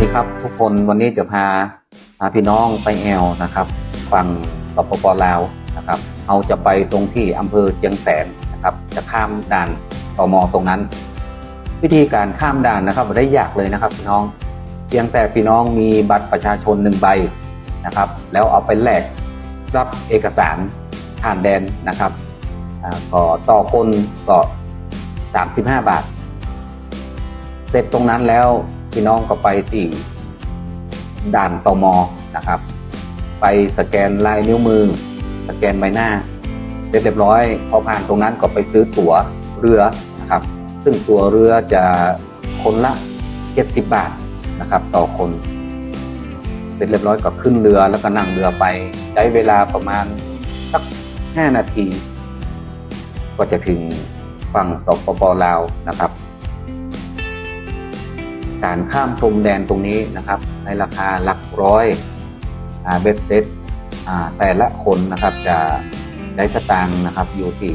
ดีครับทุกคนวันนี้จะพาพาพี่น้องไปแอลนะครับฝั่งสปปลาวนะครับเอาจะไปตรงที่อำเภอเชียงแสนนะครับ จะข้ามด่านตมตรงนั้น วิธีการข้ามด่านนะครับไม่ได้ยากเลยนะครับพี่น้องเพียงแต่พี่น้องมีบัตรประชาชนหนึ่งใบนะครับ แล้วเอาไปแลกรับเอกสารผ่านแดนนะครับอ่าก็ต่อคนก็35 บาท เสร็จตรงนั้นแล้ว พี่น้องก็ไปที่ด่านตมนะครับ ไปสแกนลายนิ้วมือ สแกนใบหน้าเสร็จเรียบร้อยพอผ่านตรงนั้นก็ไปซื้อตั๋วเรือนะครับ ซึ่งตั๋วเรือจะคนละ 70 บาทนะครับ ต่อคน เสร็จเรียบร้อยก็ขึ้นเรือแล้วก็นั่งเรือไปใช้เวลาประมาณสัก 5 นาที ก็จะถึงฝั่งสปปลาวนะครับ การข้ามพรมแดนตรงนี้นะครับ ในราคาหลักร้อยอ่าเบ็ดเซ็ตแต่ละคนนะครับจะได้สตางค์นะครับอยู่ที่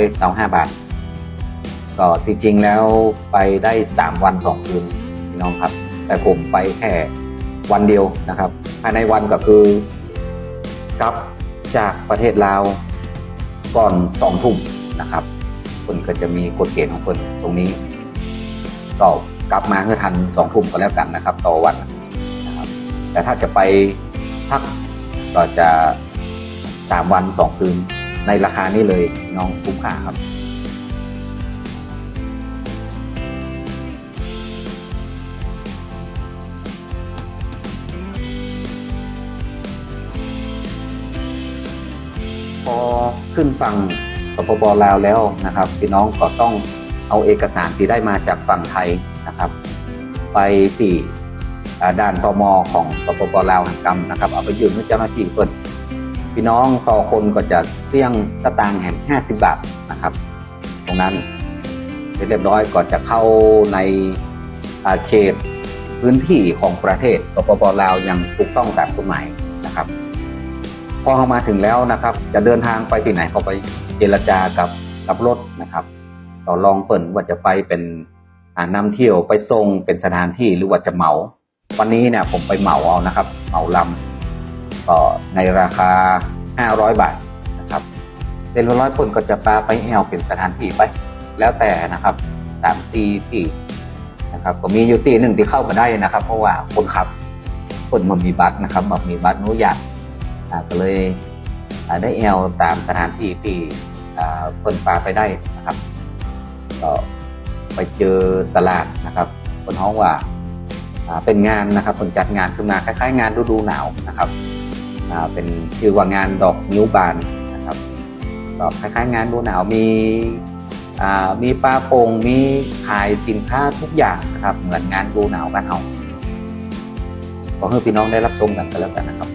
225บาท ก็จริงๆแล้วไปได้ 3 วัน 2 คืนพี่น้องครับ แต่ผมไปแค่วันเดียวนะครับภายในวันก็คือกลับจากประเทศลาวก่อนสองทุ่มนะครับคนก็จะมีกฎเกณฑ์ของคนตรงนี้ก็ กลับมาเพื่อทันสองทุ่มก็แล้วกันนะครับ ต่อวันนะครับ แต่ถ้าจะไปพักก็จะสามวันสองคืนในราคานี้เลยน้องคุ้มค่าครับพอขึ้นฝั่งสปปลาวแล้วนะครับ พี่น้องก็ต้องเอาเอกสารที่ได้มาจากฝั่งไทย นะครับ ไปที่ด่านตมของสปปลาวหันกรรมนะครับ เอาไปยื่นให้เจ้าหน้าที่เพิ่นพี่น้องต่อคนก็จะเสี่ยงสตางค์แห่ง50 บาทนะครับ ตรงนั้นเสร็จเรียบร้อยก็จะเข้าในอาเขตพื้นที่ของประเทศสปปลาวอย่างถูกต้องตามกฎหมายนะครับ พอเข้ามาถึงแล้วนะครับ จะเดินทางไปที่ไหนก็ไปเจรจากับกับรถนะครับ ต่อรองเปิ่นว่าจะไปเป็น นำเที่ยวไปส่งเป็นสถานที่หรือว่าจะเหมา วันนี้เนี่ยผมไปเหมาเอานะครับ เหมาลำก็ในราคา 500 บาทนะครับเซ็นร้อยคนก็จะปาไปแอวเป็นสถานที่ไป แล้วแต่นะครับสามตีที่นะครับก็มีอยู่ตีหนึ่งที่เข้ามาได้นะครับ เพราะว่าคนขับคนมันมีบัตรนะครับแบบมีบัตรอนุญาตอ่าก็เลยได้แอลตามสถานที่ที่อ่าเปิดปลาไปได้นะครับก็ ไปเจอตลาดนะครับคนท้องว่าเป็นงานนะครับคนจัดงานขึ้นมาคล้าย ๆ งานฤดูหนาวนะครับเป็นชื่อว่างานดอกนิ้วบานนะครับก็คล้ายๆ งานฤดูหนาวมีมีปลาโป่งมีขายสินค้าทุกอย่างนะครับเหมือนงานฤดูหนาวบ้านเฮาขอให้พี่น้องได้รับชมกันกันแล้วกันนะครับ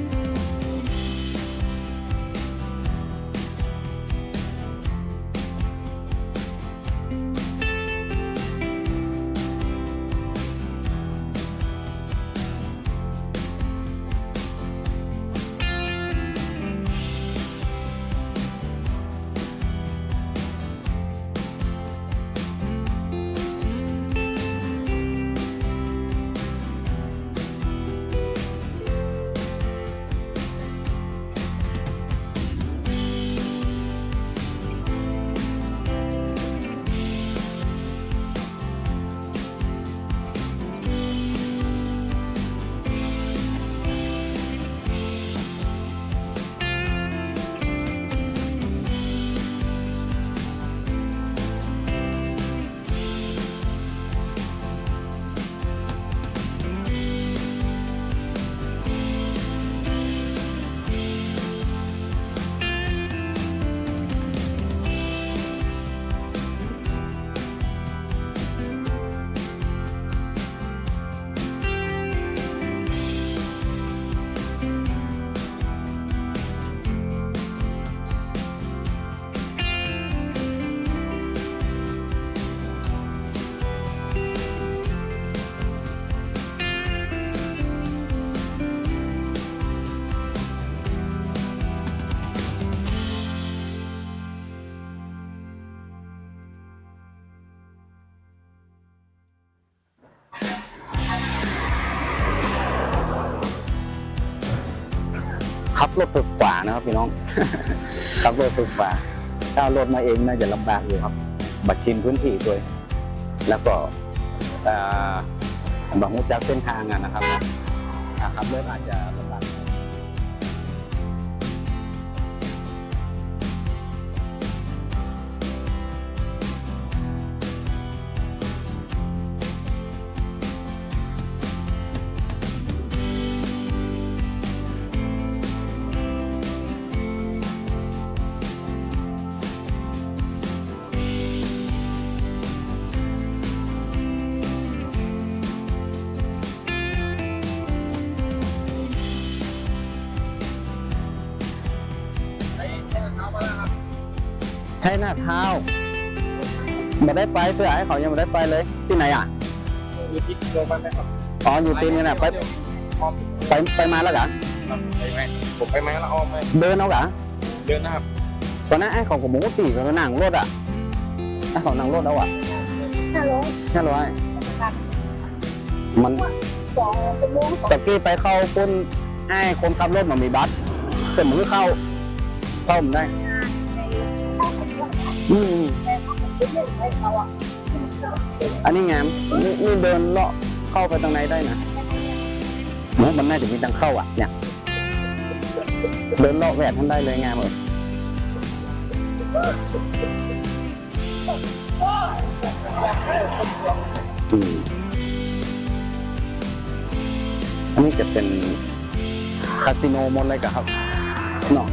รถฝึกกวานะครับพี่น้องขับรถฝึกกวาถ้าเอารถมาเองน่าจะลำบากอยู่ครับ บัดชินพื้นที่ด้วย แล้วก็เอ่อบางหูจักเส้นทางอะนะครับนะขับรถอาจจะ ช่หน้าเท้ามาได้ไปเพื่อให้เขายังไม่ได้ไปเลย ที่ไหนอะอยู่ที่โรงพยาบาลไหมครับอ๋ออยู่ตีนนี่แหละไปออมไปไปมาแล้วกะครับไปไหมผมไปไหมแล้วออมไหมเดินเอากะเดินนะครับตอนนั้นไอ้ของผมหมูตีกับนั่งรถอะไอ้ของนั่งรถเอาอะห้าร้อยแค่ร้อยมันสองชั่วโมงสองตะกี้ไปเข้าปุ้นไอ้คนขับรถมันมีบัตรแต่มันไม่เข้าเข้ามันได้ อืมอันนี้ไงนี่นี่เดินเลาะเข้าไปตรงไหนได้นะเนอะมันน่าจะมีทางเข้าอะ เนี่ย เดินเลาะแหวกท่านได้เลยงามเอออืมอันนี้จะเป็นคาสิโนหมดเลยกะครับเนาะ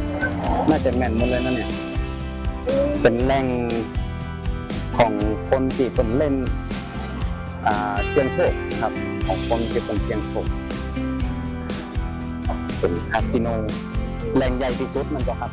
น่าจะแม่นหมดเลยนะเนี่ย เป็นแหล่งของคนที่เป็นเล่นเสียงโชคครับ ของคนที่เป็นเสียงโชคเป็นคาสิโนแหล่งใหญ่ที่สุดมันก็ครับ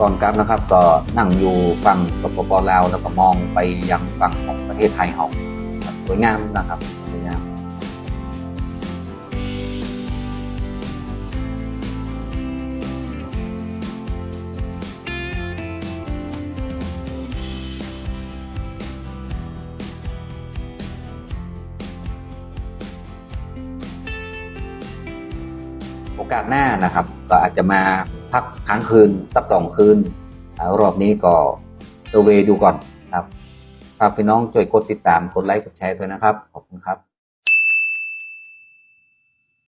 ก่อนกลับนะครับ ก็นั่งอยู่ฝั่งสปปลาวแล้วก็มองไปยังฝั่งของประเทศไทยเฮาสวยงามนะครับสวยงามโอกาสหน้านะครับ ก็อาจจะมา พักค้างคืนสักสองคืนอรอบนี้ก็เซอร์เวย์ดูก่อนครับฝากพี่น้องช่วยกดติดตามกดไลค์กดแชร์ด้วยนะครับ ขอบคุณครับ